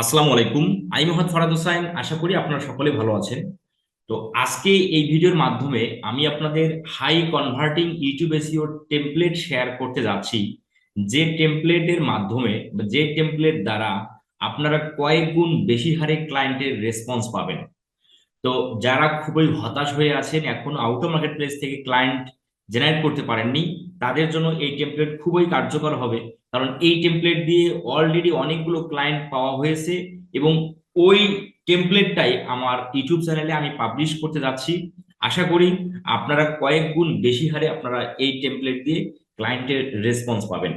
আসসালামু আলাইকুম। আমি মোহাম্মদ ফরাদ হোসাইন। আশা করি আপনারা সকলে ভালো আছেন। তো আজকে এই ভিডিওর মাধ্যমে আমি আপনাদের high converting YouTube SEO template share করতে যাচ্ছি। যে টেমপ্লেটের মাধ্যমে যে টেমপ্লেট দ্বারা আপনারা কয়েক গুণ বেশি হারে ক্লায়েন্টের রেসপন্স পাবেন। তো যারা খুবই হতাশ হয়ে আছেন, এখনও আউটো মার্কেট প্লেস থেকে ক্লায়েন্ট জেনারেট করতে পারেননি, তাদের জন্য এই টেমপ্লেট খুবই কার্যকর হবে। কারণ এই টেমপ্লেট দিয়ে অলরেডি অনেকগুলো ক্লায়েন্ট পাওয়া হয়েছে এবং ওই টেমপ্লেটটাই আমার ইউটিউব চ্যানেলে আমি পাবলিশ করতে যাচ্ছি। আশা করি আপনারা কয়েক গুণ বেশি হারে আপনারা এই টেমপ্লেট দিয়ে ক্লায়েন্টের রেসপন্স পাবেন।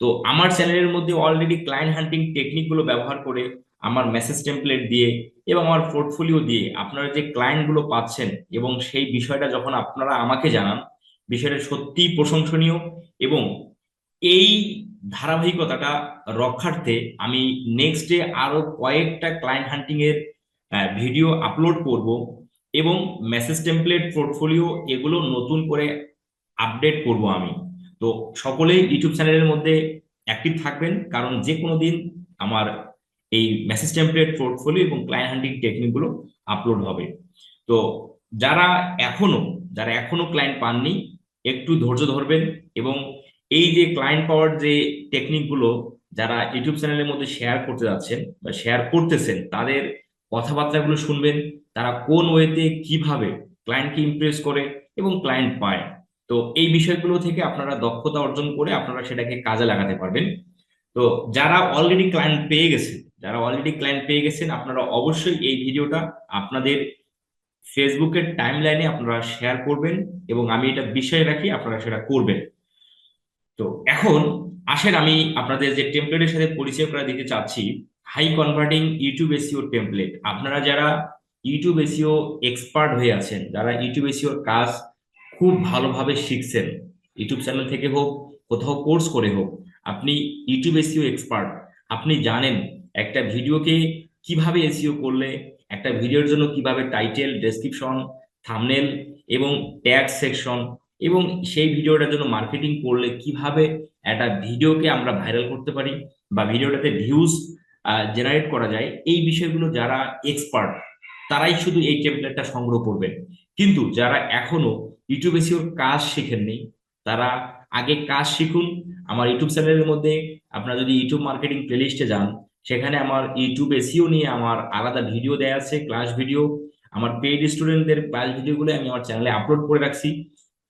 তো আমার চ্যানেলের মধ্যে অলরেডি ক্লায়েন্ট হান্টিং টেকনিকগুলো ব্যবহার করে আমার মেসেজ টেমপ্লেট দিয়ে এবং আমার পোর্টফোলিও দিয়ে আপনারা যে ক্লায়েন্টগুলো পাচ্ছেন এবং সেই বিষয়টা যখন আপনারা আমাকে জানান বিষয়টা সত্যিই প্রশংসনীয় এবং এই ধারাবাহিকতাটা রক্ষার্থে আমি নেক্সট ডে আরও কয়েকটা ক্লায়েন্ট হান্টিং এর ভিডিও আপলোড করব এবং মেসেজ টেমপ্লেট পোর্টফোলিও এগুলো নতুন করে আপডেট করব আমি। তো সকলেই ইউটিউব চ্যানেলের মধ্যে অ্যাক্টিভ থাকবেন কারণ যে কোনো দিন আমার এই মেসেজ টেমপ্লেট পোর্টফোলিও এবং ক্লায়েন্ট হান্টিং টেকনিকগুলো আপলোড হবে। তো যারা এখনও যারা এখনও ক্লায়েন্ট পাননি একটু ধৈর্য ধরবেন এবং এই যে ক্লায়েন্ট পাওয়ার যে টেকনিকগুলো যারা ইউটিউব চ্যানেলের মধ্যে শেয়ার করতে যাচ্ছেন বা শেয়ার করতেছেন, তাদের কথাবার্তাগুলো শুনবেন, তারা কোন ওয়েতে কীভাবে ক্লায়েন্টকে ইমপ্রেস করে এবং ক্লায়েন্ট পায়। তো এই বিষয়গুলো থেকে আপনারা দক্ষতা অর্জন করে আপনারা সেটাকে কাজে লাগাতে পারবেন। তো যারা অলরেডি ক্লায়েন্ট পেয়ে গেছেন, যারা অলরেডি ক্লায়েন্ট পেয়ে গেছেন, আপনারা অবশ্যই এই ভিডিওটা আপনাদের ফেসবুকের টাইম লাইনে আপনারা শেয়ার করবেন এবং আমি এটা বিষয় রাখি, আপনারা সেটা করবেন। তো এখন, আসেন আমি আপনাদের যে টেমপ্লেটের সাথে পরিচয় করে দিতে চাচ্ছি high converting YouTube SEO template আপনারা যারা ইউটিউব এসিও এক্সপার্ট হয়ে আছেন, যারা ইউটিউব এসিওর কাজ খুব ভালোভাবে শিখছেন ইউটিউব চ্যানেল থেকে হোক, কোথাও কোর্স করে হোক, আপনি ইউটিউব এসিও এক্সপার্ট আপনি জানেন একটা ভিডিওকে কীভাবে এসিও করলে একটা ভিডিওর জন্য কীভাবে টাইটেল ডেসক্রিপশন থামনেল এবং ট্যাগ সেকশন এবং সেই ভিডিওটার জন্য মার্কেটিং করলে কীভাবে একটা ভিডিওকে আমরা ভাইরাল করতে পারি বা ভিডিওটাতে ভিউজ জেনারেট করা যায়, এই বিষয়গুলো যারা এক্সপার্ট তারাই শুধু এই টেমপ্লেটটা সংগ্রহ করবেন। কিন্তু যারা এখনও ইউটিউব এসিওর কাজ শিখেননি, তারা আগে কাজ শিখুন। আমার ইউটিউব চ্যানেলের মধ্যে আপনারা যদি ইউটিউব মার্কেটিং প্লেলিস্টে যান সেখানে আমার ইউটিউব এসিও নিয়ে আমার আলাদা ভিডিও দেয়া আছে ক্লাস ভিডিও আমার পেইড স্টুডেন্টদের ক্লাস ভিডিওগুলো আমি আমার চ্যানেলে আপলোড করে রাখছি।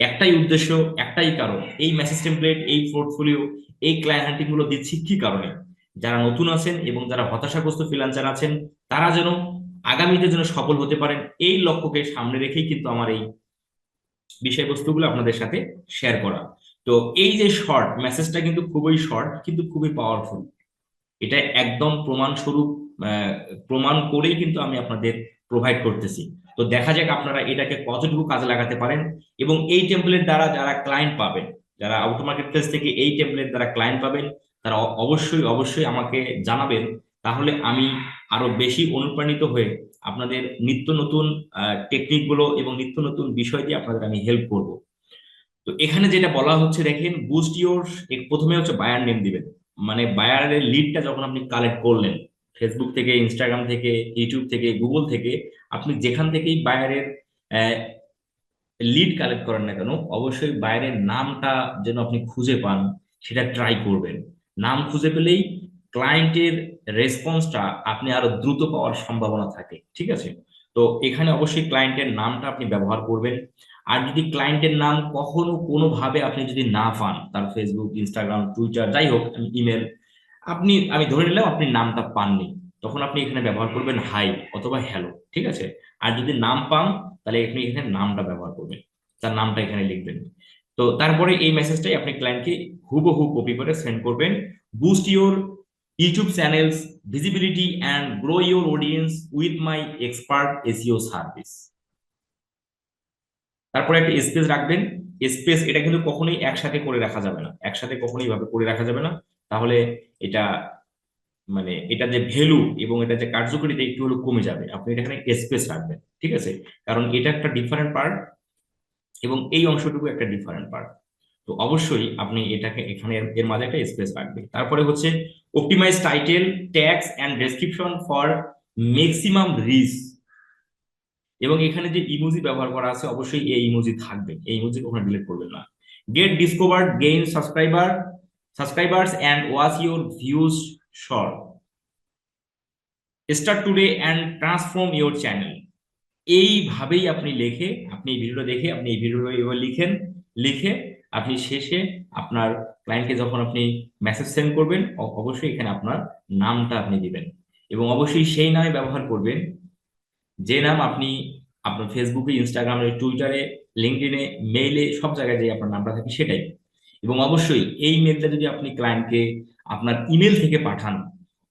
একটাই উদ্দেশ্য, একটাই কারণ, এই মেসেজ টেমপ্লেট এই পোর্টফোলিও এই ক্লায়েন্ট হান্টিংগুলো দিচ্ছি কি কারণে? যারা নতুন আছেন এবং যারা হতাশাগ্রস্ত ফ্রিল্যান্সার আছেন, তারা যেন আগামীতে যেন সফল হতে পারেন, এই লক্ষ্যকে সামনে রেখেই কিন্তু আমার এই বিষয়বস্তুগুলো আপনাদের সাথে শেয়ার করা। তো এই যে শর্ট মেসেজটা কিন্তু খুবই শর্ট কিন্তু খুবই পাওয়ারফুল এটা একদম প্রমাণস্বরূপ প্রমাণ করেই কিন্তু আমি আপনাদের প্রোভাইড করতেছি। তো দেখা যাক আপনারা এটাকে কতটুকু কাজে লাগাতে পারেন এবং এই টেমপ্লেট দ্বারা যারা ক্লায়েন্ট পাবেন, যারা আউট মার্কেট প্লেস থেকে এই টেমপ্লেট দ্বারা ক্লায়েন্ট পাবেন, তারা অবশ্যই অবশ্যই আমাকে জানাবেন। তাহলে আমি আরও বেশি অনুপ্রাণিত হয়ে আপনাদের নিত্য নতুন টেকনিকগুলো এবং নিত্য নতুন বিষয় দিয়ে আপনাদের আমি হেল্প করব। তো এখানে যেটা বলা হচ্ছে, দেখেন বুস্ট ইউর প্রথমে হচ্ছে বায়ার নেম দিবেন। মানে বায়ারের লিডটা যখন আপনি কালেক্ট করলেন ফেসবুক থেকে ইনস্টাগ্রাম থেকে ইউটিউব থেকে গুগল থেকে, আপনি যেখান থেকেই বায়ারের লিড কালেক্ট করেন না কেন, অবশ্যই বাইরের নামটা যেন আপনি খুঁজে পান, সেটা ট্রাই করবেন। নাম খুঁজে পেলেই ক্লায়েন্টের রেসপন্সটা আপনি আরও দ্রুত পাওয়ার সম্ভাবনা থাকে, ঠিক আছে? তো এখানে অবশ্যই ক্লায়েন্টের নামটা আপনি ব্যবহার করবেন। আর যদি ক্লায়েন্টের নাম কখনো কোনোভাবে আপনি যদি না পান, তার ফেসবুক ইনস্টাগ্রাম টুইটার যাই হোক ইমেল আপনি, আমি ধরে নিলাম আপনি নামটা পাননি, তখন আপনি এখানে ব্যবহার করবেন হাই অথবা হ্যালো ঠিক আছে? আর যদি নাম পান, তাহলে আপনি এখানে নামটা ব্যবহার করবেন, তার নামটা এখানে লিখবেন। তো তারপরে এই মেসেজটাই আপনি ক্লায়েন্টকে হুবহু কপি করে সেন্ড করবেন boost your YouTube channels visibility and grow your audience with my expert SEO service তারপরে একটা স্পেস রাখবেন। স্পেস এটা কিন্তু কখনোই একসাথে করে রাখা যাবে না। একসাথে কখনোই ভাবে করে রাখা যাবে না। তাহলে এটা মানে এটা যে ভ্যালু এবং এটা যে কার্যকরিতা একটু হলেও কমে যাবে। আপনি এটা এখানে স্পেস রাখবেন, ঠিক আছে? কারণ এটা একটা ডিফারেন্ট পার্ট এবং এই অংশটুকু একটা ডিফারেন্ট পার্ট তো অবশ্যই আপনি এটাকে এখানে এর- মাঝে একটা স্পেস রাখবেন। তারপরে হচ্ছে optimize title tags and description for maximum reach এবং এখানে যে ইমোজি ব্যবহার করা আছে, অবশ্যই এই ইমোজি থাকবে। এই ইমোজি কখনো ডিলিট করবেন না। Get discovered gain subscriber subscribers and watch your views short start today and transform your channel এইভাবেই আপনি লেখে, আপনি এই ভিডিওটা দেখে, আপনি এই ভিডিওটা এবার লিখেন, লিখে আপনি শেষে আপনার ক্লায়েন্টকে যখন আপনি মেসেজ সেন্ড করবেন অবশ্যই এখানে আপনার নামটা আপনি দিবেন। এবং অবশ্যই সেই নামে ব্যবহার করবেন যে নাম আপনি আপনার ফেসবুকে ইনস্টাগ্রামে টুইটারে লিঙ্কডিনে মেইলে সব জায়গায় যে আপনার নামটা থাকে সেটাই। এবং অবশ্যই এই মেলটা যদি আপনি ক্লায়েন্টকে আপনার ইমেল থেকে পাঠান,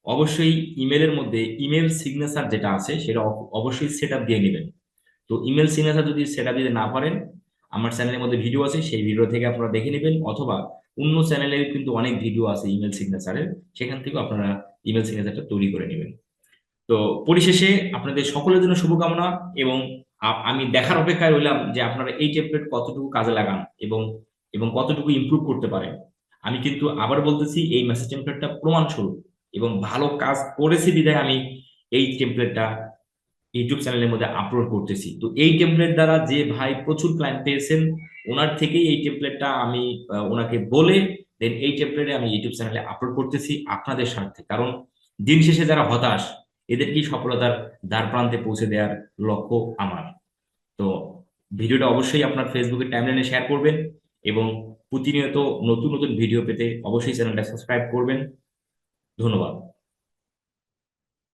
অবশ্যই ইমেলের মধ্যে ইমেল সিগনেচার যেটা আছে, সেটা অবশ্যই সেট দিয়ে নেবেন। তো ইমেল সিগনেচার যদি সেট দিতে না পারেন, আমার চ্যানেলের মধ্যে ভিডিও আছে, সেই ভিডিও থেকে আপনারা দেখে নেবেন, অথবা অন্য চ্যানেলে কিন্তু অনেক ভিডিও আছে ইমেল সিগনেচারের সেখান থেকেও আপনারা ইমেল সিগনেচারটা তৈরি করে নেবেন। তো পরিশেষে আপনাদের সকলের জন্য শুভকামনা এবং আমি দেখার অপেক্ষায় রইলাম যে আপনারা এই টেমপ্লেট কতটুকু কাজে লাগান এবং এবং কতটুকু ইমপ্রুভ করতে পারেন। আমি কিন্তু আবার বলতেছি, এই মেসেজ টেমপ্লেটটা প্রমাণস্বরূপ এবং ভালো কাজ করেছি বিধায় আমি এই টেমপ্লেটটা ইউটিউব চ্যানেলের মধ্যে আপলোড করতেছি। তো এই টেমপ্লেট দ্বারা যে ভাই প্রচুর ক্লায়েন্ট পেয়েছেন, ওনার থেকেই এই টেমপ্লেটটা আমি ওনাকে বলে দেন এই টেমপ্লেটে আমি ইউটিউব চ্যানেলে আপলোড করতেছি আপনাদের স্বার্থে। কারণ দিন শেষে যারা হতাশ এদেরকেই সফলতার দ্বার প্রান্তে পৌঁছে দেওয়ার লক্ষ্য আমার? তো ভিডিওটা অবশ্যই আপনার ফেসবুকের টাইমলাইনে শেয়ার করবেন এবং প্রতিনিয়ত নতুন নতুন ভিডিও পেতে অবশ্যই চ্যানেলটা সাবস্ক্রাইব করবেন। ধন্যবাদ।